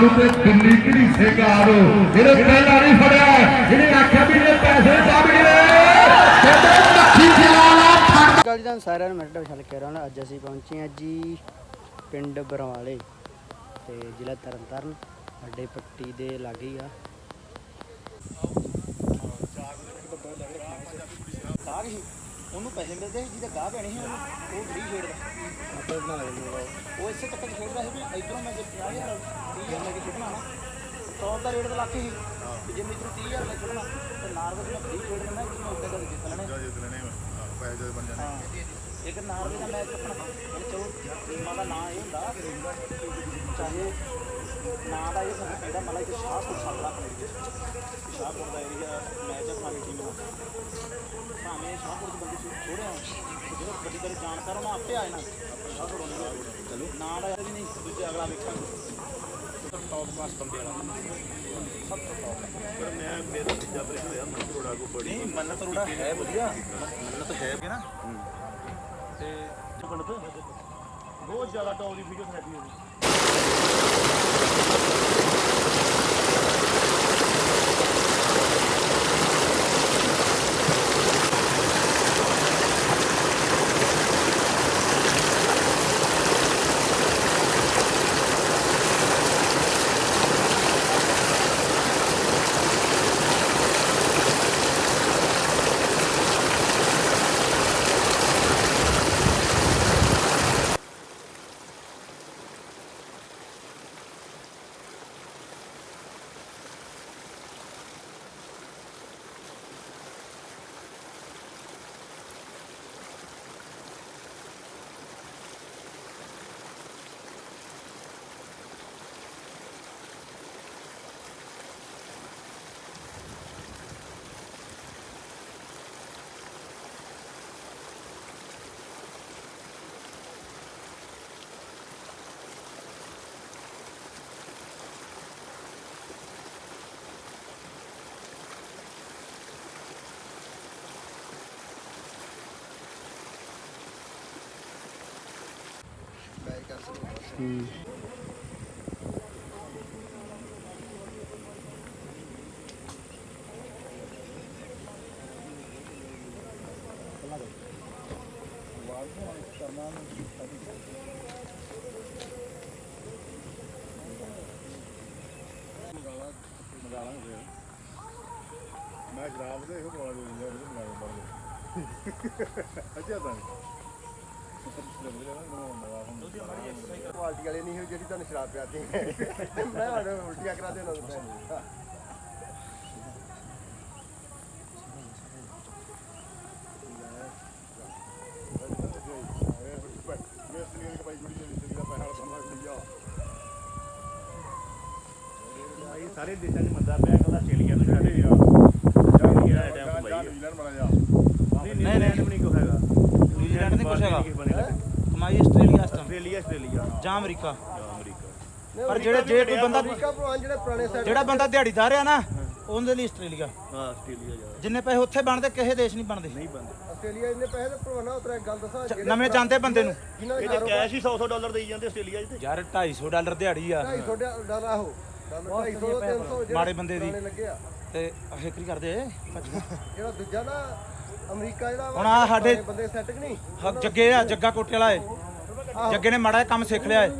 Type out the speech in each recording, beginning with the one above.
ਨੂੰ ਤੇ ਦਿੱਲੀ ਕਿਹੜੀ ਸੇਗਾਰ ਇਹਨੇ ਪਹਿਲਾਂ ਨਹੀਂ ਫੜਿਆ। ਇਹਨੇ ਆਖਿਆ ਵੀ ਇਹ ਪੈਸੇ ਸਭ ਗਏ ਗੱਲ ਜੀ ਸਾਰਿਆਂ ਨੂੰ ਮਿੰਟ ਵਿਛਲ ਕੇ ਰਹਾ ਅੱਜ ਅਸੀਂ ਪਹੁੰਚੇ ਹਾਂ ਜੀ ਪਿੰਡ ਬਰਵਾਲੇ ਤੇ ਜ਼ਿਲ੍ਹਾ ਤਰਨਤਾਰਨ ਸਾਡੇ ਪੱਟੀ ਦੇ ਲਾਗੇ ਆ। ਗਾਹਕ ਉਹਨੂੰ ਪੈਸੇ ਮਿਲਦੇ ਸੀ ਜਿਹਦੇ ਗਾਹਕ ਬਣੇ ਸੀ ਉਹਨੂੰ ਉਹ ਫ੍ਰੀ ਖੇਡਦਾ। ਆਪੇ ਬਣਾ ਲੈਂਦੇ ਉਹ ਇਸੇ ਚੱਕਰ 'ਚ ਖੇਡਦਾ ਸੀ ਵੀ ਇਧਰੋਂ ਮੈਂ ਜੇ 50000 30000 ਲੈ ਕੇ ਖੇਡਣਾ ਨਾ ਟੌਪ ਦਾ ਰੇਟ ਤਾਂ ਲੱਖ ਸੀ। ਤੇ ਜੇ ਮੈਂ ਇਧਰੋਂ 30000 ਲੈ ਖੇਡਣਾ ਤੇ ਨਾਰਵੇ ਦਾ ਫ੍ਰੀ ਖੇਡ ਲੈਣਾ ਕਿ ਮੈਂ ਉੱਤੇ ਗੱਲ ਜਿੱਤ ਲੈਣੇ? ਹਾਂ ਇੱਕ ਨਾਰਵੇ ਦਾ ਮੈਚ ਆਪਣਾ ਹੁਣ ਚਲੋ ਟੀਮਾਂ ਦਾ ਨਾਂ ਇਹ ਹੁੰਦਾ ਚਾਹੇ ਨਾਂ ਦਾ ਇਹ ਸਾਨੂੰ ਕਿਹੜਾ ਮਤਲਬ ਕਿ ਸ਼ਾਹਪੁਰ ਸਾਡਾ ਆਪਣੇ ਸ਼ਾਹਪੁਰ ਦਾ ਏਰੀਆ ਮੈਚ ਆਪਣਾ ਦੀ ਟੀਮ ਦਾ। ਭਾਵੇਂ ਸ਼ਾਹਪੁਰ ਦੇ ਬੰਦੇ ਥੋੜੇ ਆ ਜਦੋਂ ਵੱਡੀ ਗੱਲ ਜਾਣਕਾਰ ਉਹਨਾਂ ਆਪੇ ਆ ਜਾਣਾ ਸ਼ਾਹਪੁਰ ਉਹਨਾਂ ਚਲੋ। ਨਾਂ ਦਾ ਵੀ ਨਹੀਂ ਦੂਜੇ ਅਗਲਾ ਵੇਖਾਂਗੇ। ਟੌਪ ਪਾਸ ਬੰਦੇ ਵਾਲਾ ਸਭ ਤੋਂ ਟੌਪ ਮੈਂ ਮੇਰਾ ਤੀਜਾ ਬ੍ਰੇਕ ਹੋਇਆ ਮੰਨਤ ਰੋੜਾ ਕੋ ਬੜੀ। ਨਹੀਂ ਮੰਨਤ ਰੋੜਾ ਹੈ ਵਧੀਆ। ਮੰਨਤ ਹੈ ਕਿ ਨਾ। ਤੇ ਮੰਨਤ ਬਹੁਤ ਜ਼ਿਆਦਾ ਟੌਪ ਦੀ ਵੀਡੀਓ ਬਣਾਈ ਹੋਈ। フフフ。ਹੂੰ ਮੈਂ ਸ਼ਰਾਬ ਦੇ ਇਹੋ ਬਣਾ ਦੇ ਯਾਰ ਇਹ ਬਣਾ ਦੇ ਵਾਲੇ ਨਹੀਂ ਹੋ ਜਿਹੜੀ ਤੁਹਾਨੂੰ ਸ਼ਰਾਬ ਪਿਆਤੀ। ਮੈਂ ਹੁਣ ਉਲਟੀਆਂ ਕਰਾ ਦੇਣਾ ਹੁੰਦਾ ਸਾਰੇ ਦੇਸ਼ਾਂ 'ਚ ਮੰਦਾ ਪਿਆ ਕੱਲਾ ਆਸਟ੍ਰੇਲੀਆ ਨੂੰ ਛੱਡ ਇਹ ਆ ਜਾਂ ਜਾਂ ਟਾਈਮ ਜਾਂ ਨਿਊਜ਼ੀਲੈਂਡ ਬਣਾ ਜਾ ਨਹੀਂ ਨਹੀਂ ਨਹੀਂ ਕੁਝ ਹੈਗਾ ਨਿਊਜ਼ੀਲੈਂਡ ਨਹੀਂ ਕੁਛ ਹੈਗਾ। ਕਿਸੇ ਬਣੇ ਲੱਗੇ। ਕਮਾਈ ਆਸਟ੍ਰੇਲੀਆ ਇਸ ਆਸਟ੍ਰੇਲੀਆ ਆਸਟ੍ਰੇਲੀਆ ਜਾਂ ਅਮਰੀਕਾ? ਪਰ ਜਿਹੜੇ ਜੇ ਕੋਈ ਬੰਦਾ ਅਮਰੀਕਾ ਭਲਵਾਨ ਜਿਹੜੇ ਪੁਰਾਣੇ ਸੈਟ ਜਿਹੜਾ ਬੰਦਾ ਦਿਹਾੜੀਦਾਰ ਆ ਨਾ ਉਹਦੇ ਲਈ ਆਸਟ੍ਰੇਲੀਆ। ਹਾਂ ਆਸਟ੍ਰੇਲੀਆ ਜਾ। ਜਿੰਨੇ ਪੈਸੇ ਉੱਥੇ ਬਣਦੇ ਕਿਸੇ ਦੇਸ਼ ਨਹੀਂ ਬਣਦੇ। ਨਹੀਂ ਬੰਦੇ ਆਸਟ੍ਰੇਲੀਆ ਇੰਨੇ ਪੈਸੇ ਤੇ ਭਲਵਾਨਾ ਉਤਰਾ ਇੱਕ ਗੱਲ ਦੱਸਾਂ ਨਵੇਂ ਜਾਂਦੇ ਬੰਦੇ ਨੂੰ? ਜਿਨ੍ਹਾਂ ਇਹ ਦੇ ਤੇ ਕੈਸ਼ ਹੀ 100 100 ਡਾਲਰ ਦੇਈ ਜਾਂਦੇ ਆਸਟ੍ਰੇਲੀਆ 'ਚ ਤੇ। ਯਾਰ 250 ਡਾਲਰ ਦਿਹਾੜੀ ਆ। 250 ਡਾਲਰ ਆਹੋ। ਡਾਲਰ 250 300 ਜਿਹੜੇ ਮਾੜੇ ਬੰਦੇ ਦੀ। ਪੁਰਾਣੇ ਆ। ਤੇ ਹੇਕਰੀ ਕਰਦੇ ਜਿਹੜਾ ਦੂਜਾ ਨਾ ਅਮਰੀਕਾ ਜਿਹੜਾ ਹੁਣ ਆਹ ਸਾਡੇ- ਪੁਰਾਣੇ ਬੰਦੇ ਸੈੱਟ ਕਿ ਨਹੀਂ ਜੱਗੇ ਆ ਜੱਗਾ ਕੋਟੇ ਵਾਲਾ ਏ। ਜੱਗੇ ਨੇ ਮਾੜਾ ਜਿਹਾ ਕੰਮ ਸਿੱਖ ਲਿਆ ਏ।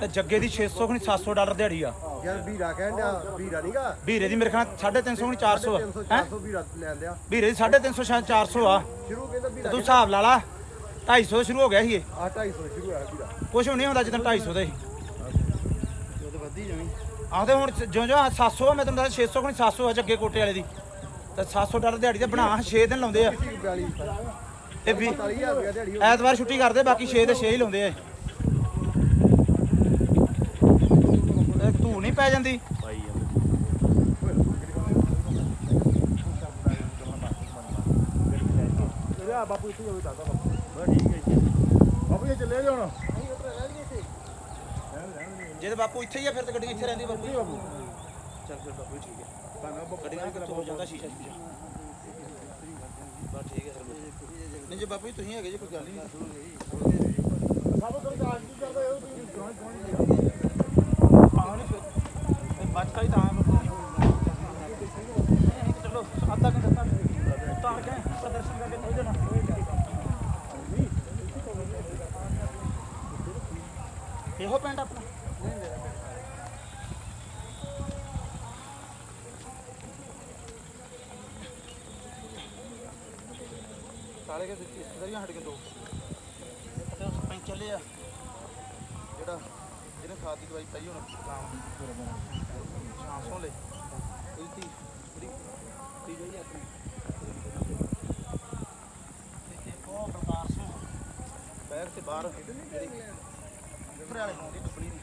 ਤੇ ਜੱਗੇ ਦੀ 600 ਖਣੀ 700 ਡਾਲਰ ਦਿਹਾੜੀ ਆ। ਯਾਰ ਵੀਰਾ ਡਿਆ ਵੀਰਾ ਨਹੀਂਗਾ ਵੀਰੇ ਦੀ ਮੇਰੇ ਖਿਆਲ 350 ਖਣੀ 400 ਆ। 300 ਹੈ? 400 ਵੀਰਾ ਲੈਣ ਦਿਆ ਵੀਰੇ ਦੀ 350 ਸ਼ਾਇਦ 400 ਆ। ਸ਼ੁਰੂ ਕਹਿੰਦਾ ਤੇ ਵੀਰਾ ਤੂੰ ਹਿਸਾਬ ਲਾ ਲਾ 250 ਤੋਂ ਸ਼ੁਰੂ ਹੋ ਗਿਆ ਸੀ ਇਹ। ਆ 250 ਸ਼ੁਰੂ ਹੋਇਆ ਵੀਰਾ। ਕੁਝ ਵੀ ਨਹੀਂ ਹੁੰਦਾ ਜਦੋਂ 250 ਦਾ ਸੀ। ਉਹ ਤਾਂ ਵੱਧੀ ਜਾਣੀ। ਹੁਣ ਜਿਉਂ ਜਿਉਂ 700 ਆ, ਮੈਂ ਤੁਹਾਨੂੰ ਦੱਸਿਆ 600 ਖਣੀ 700 ਆ ਜੱਗੇ ਕੋਟੇ ਵਾਲੇ ਦੀ। ਤੇ 700 ਡਾਲਰ ਦਿਹਾੜੀ ਤੇ ਬਣਾ 6 ਦਿਨ ਲਾਉਂਦੇ ਆ। 42 ਤੇ ਵੀ ਐਤਵਾਰ ਛੁੱਟੀ ਕਰਦੇ, ਬਾਕੀ 6 ਦੇ 6 ਹੀ ਲਾਉਂਦੇ ਆ ਇਹ। ਧੂ ਨਹੀਂ ਪੈ ਜਾਂਦੀ। ਪਾਈ ਜਾਂਦੇ ਬਾਬੂ ਇਹ ਚੱਲੇ ਜਾਣ ਜੇ ਤੇ ਬਾਪੂ ਇੱਥੇ ਹੀ ਆ, ਫਿਰ ਤਾਂ ਗੱਡੀ ਇੱਥੇ ਰਹਿੰਦੀ ਬਾਪੂ। ਚੱਲ ਫਿਰ ਬਾਪੂ ਠੀਕ ਹੈ। ਗੱਡੀ ਨਾਲ ਕਿੱਥੋਂ ਜਾਂਦਾ ਸ਼ੀਸ਼ਾ ਸ਼ੀਸ਼ਾ। ਬਸ ਠੀਕ ਹੈ ਸਰ ਨਹੀਂ ਜੇ ਬਾਪੂ ਜੀ, ਤੁਸੀਂ ਹੈਗੇ ਜੀ, ਕੋਈ ਗੱਲ ਨਹੀਂ। ਬਚਤਾ ਹੀ ਤਾਂ ਚਲੋ ਅੱਧਾ ਘੰਟਾ ਤੱਕ ਤਾਂ ਕੇ ਪ੍ਰਦਰਸ਼ਨ ਕਰਕੇ ਚੱਲ ਜਾਣਾ ਇਹੋ ਪਿੰਡ ਆਪਣਾ। ਸਾਰੇ ਕੇ ਰਿਸ਼ਤੇਦਾਰੀਆਂ ਹਟ ਕੇ ਦੋ। ਤੇ ਸਰਪੰਚ ਚੱਲੇ ਆ। ਜਿਹੜਾ ਜਿਹਨੇ ਖਾਦ ਦੀ ਦਵਾਈ ਪਾਈ ਹੁਣ ਕੰਮ ਸ਼ਾਂਸੋਂ ਲੈ। ਉਹਦੀ ਧੀ ਬੜੀ ਧੀ ਜਿਹੜੀ ਆਪਣੀ। ਤੇ ਇੱਕ ਉਹ ਪ੍ਰਕਾਰ ਸਿੰਘ ਬੈਗ ਤੇ ਬਾਹਰ ਜਿਹੜੀ ਉੱਪਰ ਵਾਲੇ ਨੂੰ ਟੁੱਪਣੀ ਦੀ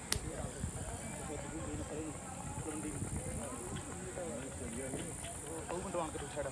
ਉਹ ਉਹ ਬੰਦਵਾਨ ਕੇ ਛੜਾ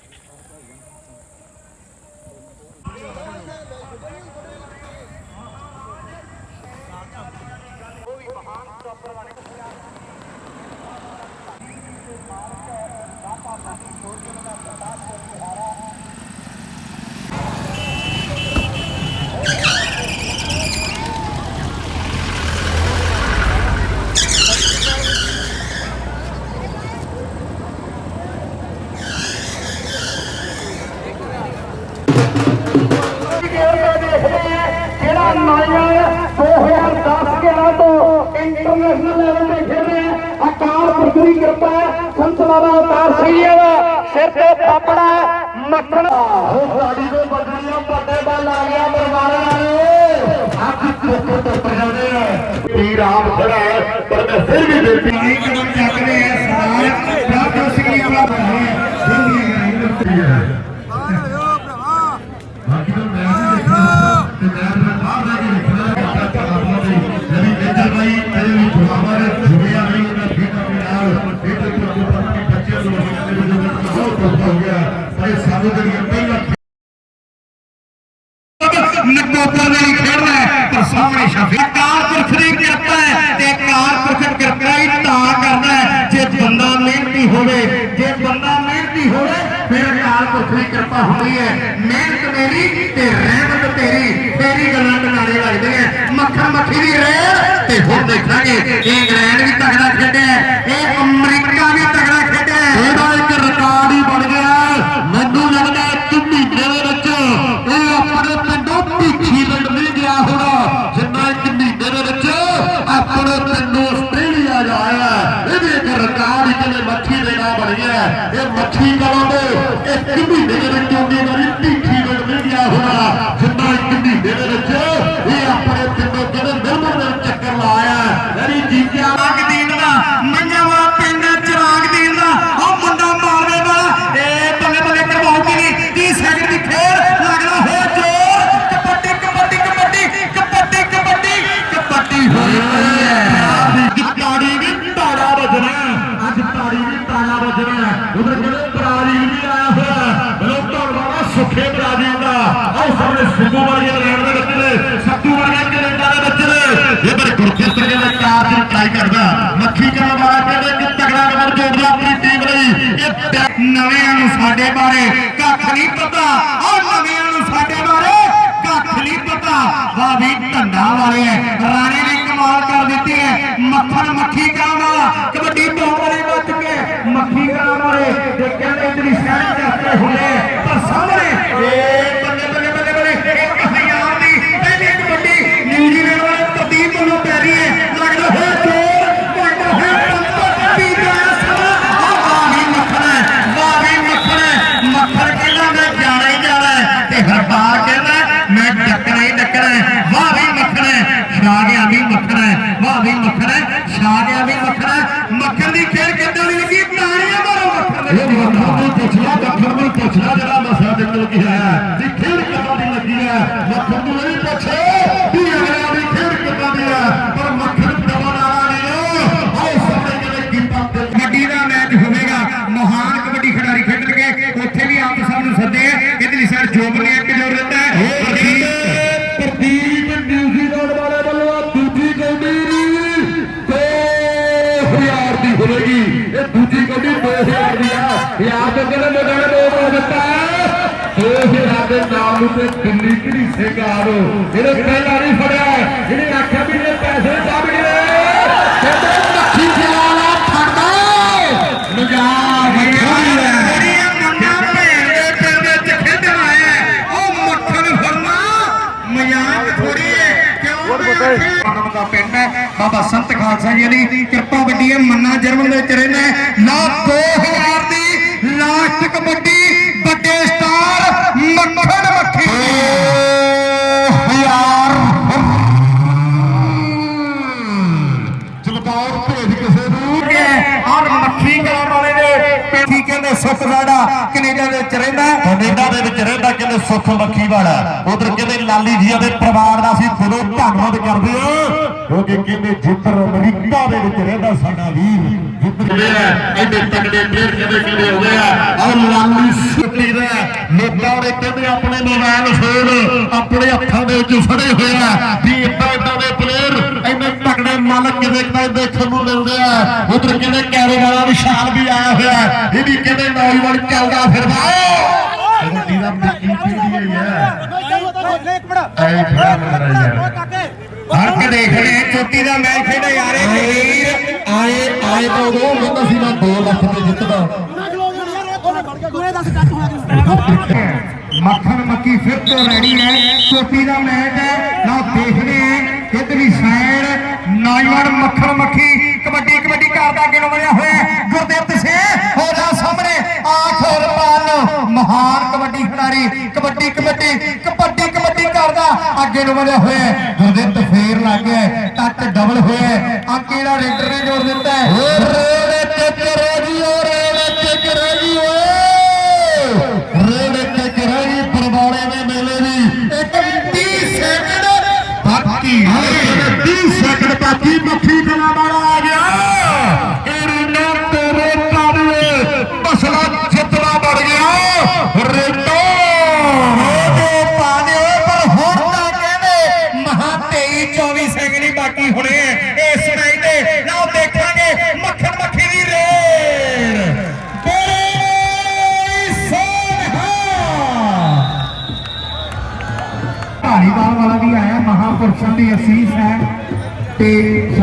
ਹੈ ਸੰਤ ਬਾਬਾ ਅਵਤਾਰ ਸਿੰਘ ਦਾ ਸਿਰ ਤੇ ਪਾਪੜਾ ਹੈ, ਮੱਖਣ ਉਹ ਸਾਡੀ ਦੇ ਬਦਲੀਆਂ ਵੱਡੇ ਬਲ ਆ ਗਿਆ ਮਰਵਾਣੇ ਵਾਲੇ ਅੱਖ ਚੁੱਕ ਤੋਂ ਪਜਾਉਂਦੇ ਆ। ਵੀਰ ਆਪ ਖੜਾ ਹੈ ਪਰ ਮੈਂ ਫਿਰ ਵੀ ਬੇਨਤੀ ਨਹੀਂ ਕਦਮ ਚੱਕਦੇ ਆ ਸਮਾਜ ਰਾਜੋ ਸਿੰਘ ਦੀ ਆਵਾਜ਼ ਬਣੀ ਹੈ ਫਿਰ ਵੀ ਬੇਨਤੀ ਹੈ ਬਾਕੀ ਤਾਂ ਮੈਂ ਨਹੀਂ ਦੇਖਣਾ ਤੇ ਮੈਂ ਆਪਣਾ ਬਾਹਰ ਜਾ ਕੇ ਦੇਖਣਾ ਕਿ ਚਾਹਾਂ ਦੀ ਜਿਹੜੀ ਮੇਜਰ ਬਾਈ ਅਜੇ ਵੀ ਦੁਆਵਾਂ ਦੇ ਜੁੜਿਆ ਨਹੀਂ ਉਹਨਾਂ ਠੀਕ ਆਪਣੇ ਨਾਲ ਇਹ ਤੇ ਕੋਈ ਪਤਾ ਨਹੀਂ ਬੱਚੇ ਨੂੰ ਮੇਰੇ ਜੋ ਬਹੁਤ ਕੁਝ ਹੋ ਗਿਆ ਪਰ ਸਾਨੂੰ ਜਿਹੜੀਆਂ ਪਹਿਲਾਂ ਨਕੋਪਰ ਦੇ ਲਈ ਖੇਡਣਾ ਹੈ ਪਰ ਸਾਹਮਣੇ ਸ਼ਾਫੀ ਕਾਰ ਪੁਰਖ ਦੀ ਕਿਰਪਾ ਤੇ ਕਾਰ ਪੁਰਖ ਕਿਰਪਾ ਹੀ ਤਾਂ ਕਰਦਾ ਜੇ ਬੰਦਾ ਮਿਹਨਤੀ ਹੋਵੇ, ਜੇ ਬੰਦਾ ਮਿਹਨਤੀ ਹੋਵੇ, ਫਿਰ ਅਕਾਲ ਪੁਰਖ ਦੀ ਕਿਰਪਾ ਹੁੰਦੀ ਹੈ। ਮਿਹਨਤ ਮੇਰੀ ਤੇ ਰਹਿਮਤ ਤੇਰੀ ਤੇਰੀ ਗੱਲਾਂ ਟਿਕਾਣੇ ਲੱਗਦੇ ਆ ਮੱਖਣ ਮੱਖੀ ਦੀ ਰਹਿ ਤੇ ਹੁਣ ਦੇਖਾਂਗੇ। ਇੰਗਲੈਂਡ ਵੀ ਤਗੜਾ ਖੇਡਿਆ ਹੈ, ਇਹ ਅਮਰੀਕਾ ਵੀ ਤਗੜਾ ਖੇਡਿਆ ਹੈ। ਇਹਦਾ ਇੱਕ ਰਿਕਾਰਡ ਹੀ ਬਣ ਗਿਆ ਹੈ। ਮੈਨੂੰ ਲੱਗਦਾ ਹੈ ਕਿ ਮਹੀਨੇ ਦੇ ਵਿੱਚ ਇਹ ਆਪਣੇ ਪਿੰਡੋਂ ਭੀਖੀ ਪਿੰਡ ਨਹੀਂ ਗਿਆ ਹੋਣਾ ਜਿੰਨਾ ਇੱਕ ਮਹੀਨੇ ਦੇ ਵਿੱਚ ਆਪਣੇ ਪਿੰਡੋਂ ਆਸਟ੍ਰੇਲੀਆ ਜਾਇਆ ਇਹ ਵੀ ਇੱਕ ਰਿਕਾਰਡ ਹੀ ਕਿਵੇਂ ਮੱਛੀ ਦੇ ਨਾਲ ਬਣ ਗਿਆ ਹੈ। ਇਹ ਮੱਛੀ ਕਲਾਂ ਦੇ ਇੱਕ ਮਹੀਨੇ ਦੇ ਵਿੱਚ ਉਹਦੀ ਵਾਰੀ ਭੀਖੀ ਪਿੰਡ ਨਹੀਂ ਗਿਆ ਹੋਣਾ ਜਿੰਨਾ ਇੱਕ ਮਹੀਨੇ ਦੇ ਵਿੱਚ ਇਹ ਆਪਣੇ ਪਿੰਡੋਂ ਕਿਤੇ ਮਿਲਮਰ ਦੇ ਵਿੱਚ ਚੱਕਰ ਲਾਇਆ ਜਿਹੜੀ ਜੀਜਾ ਰੰਗ ਦੀਨ ਦਾ ਮੰਨਵਾ ਪਿੰਡ ਚਰਾਗ ਦੀਨ ਦਾ ਉਹ ਮੁੰਡਾ ਮਾਰਵੇ ਵਾਲਾ ਇਹ ਬੱਲੇ ਬੱਲੇ ਕਰਵਾਉ ਕਿ ਨਹੀਂ 30 ਸੈਕਿੰਡ ਦੀ ਖੇਡ ਲੱਗਦਾ ਹੋਇਆ ਜ਼ੋਰ ਕਬੱਡੀ ਕਬੱਡੀ ਕਬੱਡੀ ਕਬੱਡੀ ਕਬੱਡੀ ਕਬੱਡੀ ਹੋਈ ਹੋਈ ਹੈ ਅੱਜ ਤਾੜੀ ਵੀ ਤਾੜਾ ਵੱਜਣਾ ਅੱਜ ਤਾੜੀ ਵੀ ਤਾੜਾ ਵੱਜਣਾ ਉਧਰ ਕਹਿੰਦੇ ਬਰਾਜ਼ੀਲ ਵੀ ਆਇਆ ਹੋਇਆ ਬਲੋ ਧੰਨਵਾਦ ਸੁਖੇ ਬਰਾਜ਼ੀਲ ਦਾ ਆਹ ਸਾਹਮਣੇ ਸਿੱਧੂ ਵਾਲੀਆਂ ਲੈਣ ਦੇ ਵਿੱਚ ਨੇ ਸੱਤੂ ਵਾਲੀਆਂ ਕੈਨੇਡਾ ਦੇ ਵਿੱਚ ਨੇ ਇਹ ਪਰ ਗੁਰਚਿੱਤਰ ਕਹਿੰਦਾ ਚਾਰ ਦਿਨ ਟਰਾਈ ਕਰਦਾ ਮੱਖੀ ਕਰਾਂ ਵਾਲਾ ਕਹਿੰਦੇ ਕਿ ਤਗੜਾ ਕਦਰ ਜੋੜਦਾ ਆਪਣੀ ਟੀਮ ਲਈ। ਇਹ ਨਵਿਆਂ ਨੂੰ ਸਾਡੇ ਬਾਰੇ ਕੱਖ ਨਹੀਂ ਪਤਾ। ਉਹ ਨਵਿਆਂ ਨੂੰ ਸਾਡੇ ਬਾਰੇ ਕੱਖ ਨਹੀਂ ਪਤਾ। ਵਾਹ ਵੀ ਧੰਦਾ ਵਾਲੇ ਰਾਣੀ ਰਾਣੇ ਨੇ ਕਮਾਲ ਕਰ ਦਿੱਤੀ ਹੈ ਮੱਖਣ ਮੱਖੀ ਕਰਾਂ ਵਾਲਾ ਕਬੱਡੀ ਪਾਉਣ बाबा संत खालसा जी कृपा वी मना जर्मन रहा है। ना कोई ਸੁੱਖ ਮੱਖੀ ਵਾਲਾ। ਉਧਰ ਕਹਿੰਦੇ ਲਾਲੀ ਜੀ ਦੇ ਪਰਿਵਾਰ ਦਾ ਅਸੀਂ ਦਿਲੋਂ ਧੰਨਵਾਦ ਕਰਦੇ ਹਾਂ। ਕਿਉਂਕਿ ਕਹਿੰਦੇ ਜਿੱਧਰ ਅਮਰੀਕਾ ਦੇ ਵਿੱਚ ਰਹਿੰਦਾ ਸਾਡਾ ਵੀਰ ਜਿੱਧਰ ਐਡੇ ਤਕੜੇ ਪਲੇਅਰ ਕਹਿੰਦੇ ਕਹਿੰਦੇ ਹੋ ਗਏ ਆ? ਔਰ ਲਾਲੀ ਸੁੱਕੀ ਦਾ। ਲੋਕਾਂ ਦੇ ਕਹਿੰਦੇ ਆਪਣੇ ਮੋਬਾਈਲ ਫੋਨ ਆਪਣੇ ਹੱਥਾਂ ਦੇ ਵਿੱਚ ਫੜੇ ਹੋਏ ਆ। ਵੀ ਇੱਦਾਂ ਇੱਦਾਂ ਦੇ ਪਲੇਅਰ ਇੰਨੇ ਤਕੜੇ ਮਾਲਕ ਕਿਤੇ ਕਿਤੇ ਦੇਖਣ ਨੂੰ ਮਿਲਦੇ ਆ। ਉਧਰ ਕਹਿੰਦੇ ਕੈਰੋਵਾਲਾ ਵਿਸ਼ਾਲ ਵੀ ਆਇਆ ਹੋਇਆ। ਇਹ ਵੀ ਕਹਿੰਦੇ ਨੌਜਵਾਨ ਚੱਲਦਾ ਫਿਰਦਾ। ਹੈ ਖੜਾ ਮੇਰਾ ਯਾਰ ਹੱਕ ਦੇਖ ਰਹੇ ਆ, ਚੋਟੀ ਦਾ ਮੈਚ ਖੇਡਾ ਯਾਰ ਵੀਰ ਆਏ ਆਏ ਤਾਂ ਉਦੋਂ ਕਹਿੰਦਾ ਸੀ ਮੈਂ 2 ਲੱਖ ਤੇ ਜਿੱਤਦਾ ਮੱਖਣ ਮੱਕੀ ਫਿਰ ਤੋਂ ਰੈਡੀ ਹੈ ਚੋਟੀ ਦਾ ਮੈਚ ਹੈ ਨਾ ਦੇਖਦੇ ਆ ਇਧਰਲੀ ਸਾਈਡ ਨੌਜਵਾਨ ਮੱਖਣ ਮੱਖੀ ਕਬੱਡੀ ਕਬੱਡੀ ਕਰਦਾ ਅੱਗੇ ਨੂੰ ਵਧਿਆ ਹੋਇਆ ਹੈ। ਗੁਰਦੇਵ ਸਿੰਘ ਕਬੱਡੀ ਕਬੱਡੀ ਕਬੱਡੀ ਕਰਦਾ ਅੱਗੇ ਨੂੰ ਵਧਿਆ ਹੋਇਆ ਹੈ। ਗੁਰਦੇਵ ਫੇਰ ਲੱਗ ਗਿਆ। ਟੱਚ ਡਬਲ ਹੋਇਆ। ਆ ਕਿਹੜਾ ਰੇਡਰ ਨੇ ਜੋੜ ਦਿੱਤਾ ਹੈ ਓ ਰੇਡ ਤੇ ਕਰੋ ਜੀ ਓ ਰੇਡ ਤੇ ਕਰੋ ਜੀ ਓਏ ਰੇਡ ਤੇ ਕਰੋ ਜੀ ਪਰਵਾਲੇ ਦੇ ਮੇਲੇ ਦੀ ਇੱਕ 30 ਸੈਕਿੰਡ ਬਾਕੀ 30 ਸੈਕਿੰਡ ਬਾਕੀ ਮੱਖੀ ਕਲਾ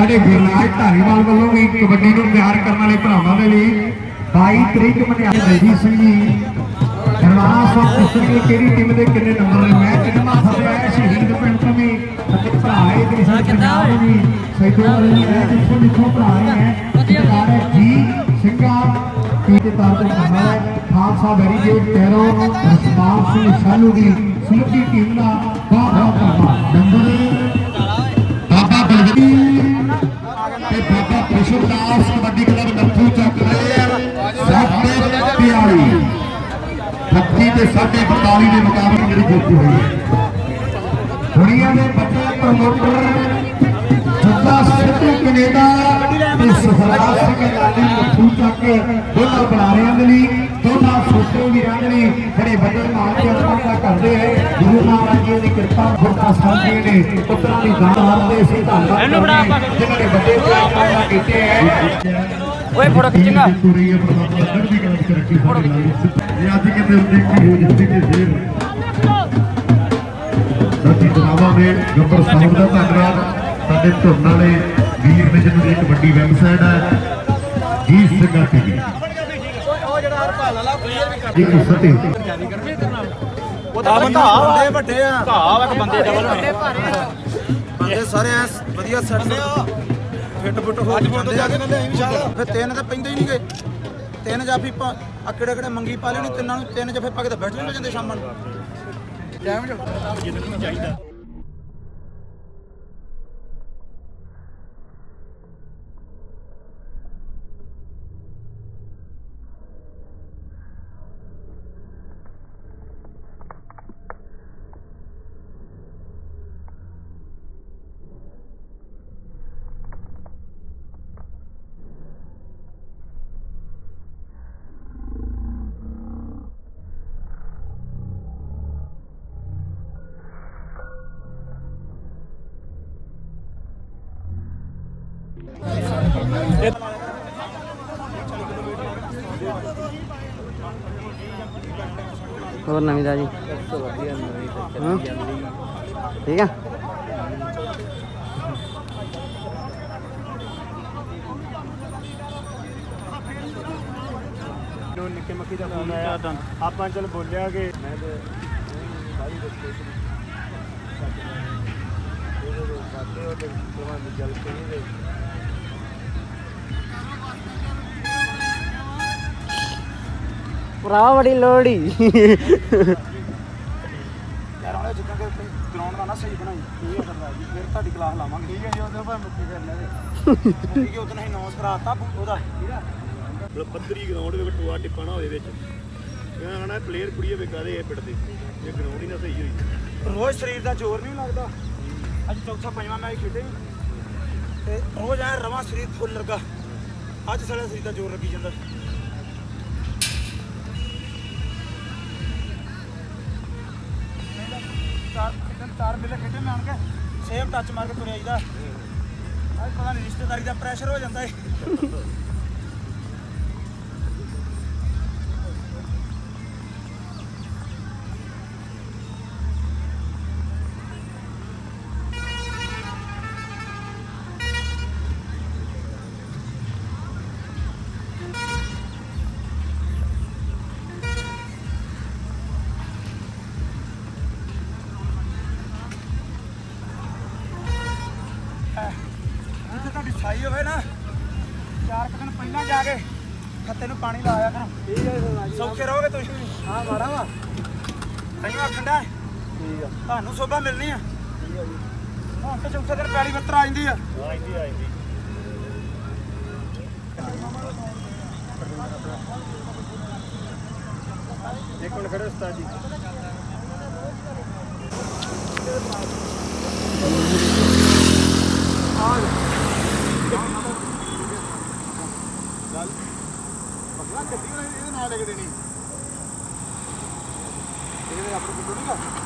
ਸਾਡੇ ਗੁਰਨਾਜ ਧਾਰੀਵਾਲ ਵੱਲੋਂ ਵੀ ਕਬੱਡੀ ਨੂੰ ਪਿਆਰ ਕਰਨ ਵਾਲੇ ਭਰਾਵਾਂ ਦੇ ਲਈ 22 ਤਰੀਕ ਮਨਿਆਏ ਬਲਜੀਤ ਸਿੰਘ ਜੀ। ਦਰਬਾਰ ਸਾਹਿਬ ਪੁੱਛਣਗੇ ਕਿਹੜੀ ਟੀਮ ਦੇ ਕਿੰਨੇ ਨੰਬਰ ਨੇ। ਮੈਂ ਕਿੰਨਾ ਫਸਿਆ ਹੈ ਸ਼ਹੀਦ ਪਿੰਡ ਤੋਂ ਵੀ। ਅਤੇ ਭਰਾ ਹੈ ਦੇ ਪੰਜਾਬ ਵੀ। ਸੈਦੋ ਵਾਲੀ ਹੈ ਜਿੱਥੋਂ ਜਿੱਥੋਂ ਭਰਾ ਹੈ ਸਰਕਾਰ ਹੈ ਜੀ ਸਿੰਘਾ ਕੀ ਦੇ ਤਾਰ ਤੋਂ ਕਰਨਾ ਹੈ ਖਾਲਸਾ ਵੈਰੀਗੇਟ ਟੈਰੋ ਰਸਮਾਨ ਸਿੰਘ ਸਾਲੂ ਦੀ ਸਮੁੱਚੀ ਟੀਮ ਦਾ ਬਹੁਤ ਬਹੁਤ ਧੰਨਵਾਦ। ਨੰਬਰ ਤੇ ਸਾਡੇ 42 ਦੇ ਮੁਕਾਬਲੇ ਜਿਹੜੀ ਜਿੱਤ ਹੋਈ ਹੈ ਦੁਨੀਆ ਦੇ ਬੱਚੇ ਪ੍ਰਮੋਟਰ ਜੱਗਾ ਸਿੱਧੂ ਕੈਨੇਡਾ ਤੇ ਸੁਖਰਾਜ ਸਿੰਘ ਲਾਲੀ ਨੱਥੂ ਚੱਕ ਦੋਨਾਂ ਬੁਲਾਰਿਆਂ ਦੇ ਲਈ ਦੋਨਾਂ ਛੋਟੇ ਵੀਰਾਂ ਦੇ ਲਈ ਬੜੇ ਵੱਡੇ ਮਾਣ ਤੇ ਅਰਪਣਾ ਕਰਦੇ ਹੈ ਗੁਰੂ ਮਹਾਰਾਜ ਜੀ ਦੀ ਕਿਰਪਾ ਗੁਰਤਾ ਸਾਹਿਬ ਜੀ ਨੇ ਪੁੱਤਰਾਂ ਦੀ ਦਾਨ ਦੇ ਸੀ ਧੰਨਵਾਦ ਜਿਨ੍ਹਾਂ ਨੇ ਵੱਡੇ ਪਿਆਰ ਕੀਤੇ ਹੈ ਓਏ ਫੋਟੋ ਖਿੱਚੇਗਾ ਰੱਖੀ ਸਾਡੇ ਲਾਲੀ ਇਹ ਅੱਜ ਕਿਤੇ ਦੇਖੀ ਹੋ ਜਾਂਦੀ ਕਿ ਫੇਰ ਸਾਡੀ ਜਨਾਬਾਂ ਨੇ ਗੱਬਰ ਸਾਹਿਬ ਦਾ ਧੰਨਵਾਦ। ਸਾਡੇ ਧੁਰਨ ਵਾਲੇ ਵੀਰ ਨੇ ਜਿਹਨਾਂ ਇੱਕ ਵੱਡੀ ਵੈਬਸਾਈਟ ਹੈ ਜੀ ਸਿੰਘਾ ਟੀਵੀ ਇੱਕ ਸਤੇ ਉਹਦਾ ਬੰਦਾ। ਵੱਡੇ ਵੱਡੇ ਆ। ਘਾਹ ਇੱਕ ਬੰਦੇ ਡਬਲ ਬੰਦੇ ਸਾਰੇ ਐ ਵਧੀਆ ਸੈੱਟ ਨੇ। ਫਿੱਟ ਫੁੱਟ ਹੋ ਜਾਂਦੇ ਜਾ ਕੇ ਨਾ ਲਿਆਈ ਵਿਸ਼ਾਲ ਫਿਰ ਤਿੰਨ ਤੇ ਪੈਂਦੇ ਹੀ ਨਹੀਂ ਗਏ। ਤਿੰਨ ਜਾਫੀ ਅਕੜੇ ਅਕੜੇ ਮੰਗੀ ਪਾ ਲੈਣੀ, ਤਿੰਨਾਂ ਨੂੰ ਤਿੰਨ ਜਫੇ ਪਾ ਕੇ ਤਾਂ ਬੈਠ ਨਹੀਂ ਜਾਂਦੇ ਸ਼ਾਮਾਂ ਨੂੰ। ਟਾਈਮ ਜੋ ਹੋਰ ਨਵੀਂ ਦਾ ਜੀ ਹਾਂ। ਠੀਕ ਆ। ਨਿੱਕੇ ਮੱਕੀ ਦਾ ਫੋਨ ਆਇਆ, ਆਪਾਂ ਚਲ ਬੋਲਿਆ ਕਿ ਮੈਂ ਤੇ ਸਾਰੀ ਦੱਸੋ ਦੇ ਬਾਤੇ ਉਹ ਤੇ ਭਲਵਾਨ ਜਲ ਸਿੰਘ ਦੇ ਭਰਾ ਬੜੀ ਲੋੜੀ ਯਾਰ ਉਹਨੇ ਜਿੱਦਾਂ ਕਿ ਗਰਾਊਂਡ ਦਾ ਨਾ ਸਹੀ ਬਣਾਈ ਠੀਕ ਹੈ ਸਰਦਾਰ ਜੀ ਫਿਰ ਤੁਹਾਡੀ ਕਲਾਸ ਲਾਵਾਂਗੇ। ਠੀਕ ਹੈ ਜੀ ਉਹਦੇ ਭਾਵੇਂ ਮੁੱਕੀ ਕਰਨਾ ਦੇ ਠੀਕ ਹੈ ਉਦੋਂ ਅਸੀਂ ਨੌਸ ਕਰਾਤਾ ਉਹਦਾ। ਠੀਕ ਹੈ ਮਤਲਬ ਪੱਧਰੀ ਗਰਾਊਂਡ ਵਿੱਚ ਟੋਆ ਟਿੱਪਣਾ ਹੋਵੇ ਵਿੱਚ। ਇਹਨਾਂ ਹਨਾ ਪਲੇਅਰ ਕੁੜੀਏ ਵਿਕਾਦੇ ਇਹ ਪਿੰਡ ਦੇ? ਜੇ ਗਰਾਊਂਡ ਹੀ ਨਾ ਸਹੀ ਹੋਈ। ਰੋਜ਼ ਸਰੀਰ ਦਾ ਜ਼ੋਰ ਨਹੀਂ ਲੱਗਦਾ। ਅੱਜ ਚੌਥਾ ਪੰਜਵਾਂ ਮੈਚ ਖੇਡੇ। ਤੇ ਰੋਜ਼ ਐ ਰਵਾਂ ਸਰੀਰ ਫੁੱਲ ਲੱਗਾ। ਅੱਜ ਸਾਡਾ ਸਰੀਰ ਦਾ ਜ਼ੋਰ ਲੱਗੀ ਜਾਂਦਾ। ਚਾਰ ਦਿਨ ਮੇਲੇ ਖੇਡੇ ਮੈਂ ਆਣ ਕੇ ਸੇਮ ਟੱਚ ਮਾਰ ਕੇ ਤੁਰਿਆ ਆਈਦਾ। ਅੱਜ ਪਤਾ ਨਹੀਂ ਰਿਸ਼ਤੇਦਾਰੀ ਦਾ ਪ੍ਰੈਸ਼ਰ ਹੋ ਜਾਂਦਾ ਏ। ਵਾ। ਆਖੰਡਾ ਠੀਕ ਆ। ਤੁਹਾਨੂੰ ਸੋਭਾ ਮਿਲਣੀ ਆ। ਹੁਣ ਤੇ ਚੌਥੇ ਦਿਨ ਪੈਲੀ ਬੱਤਰ ਆ ਜਾਂਦੀ ਆ। ਆ ਇੰਦੀ ਆ ਇੰਦੀ ਇੱਕ ਮਿੰਟ ਖੜੇ ਉਸਤਾਦ ਜੀ। ਮਸਲਾ ਗੱਡੀ ਵਾਲੇ ਇਹਦੇ ਨਾਲ ਲੈ ਕੇ ਦੇਣੀ ਇਹਦੇ ਆਪਣੇ ਕੋਲ ਨਹੀਂਗਾ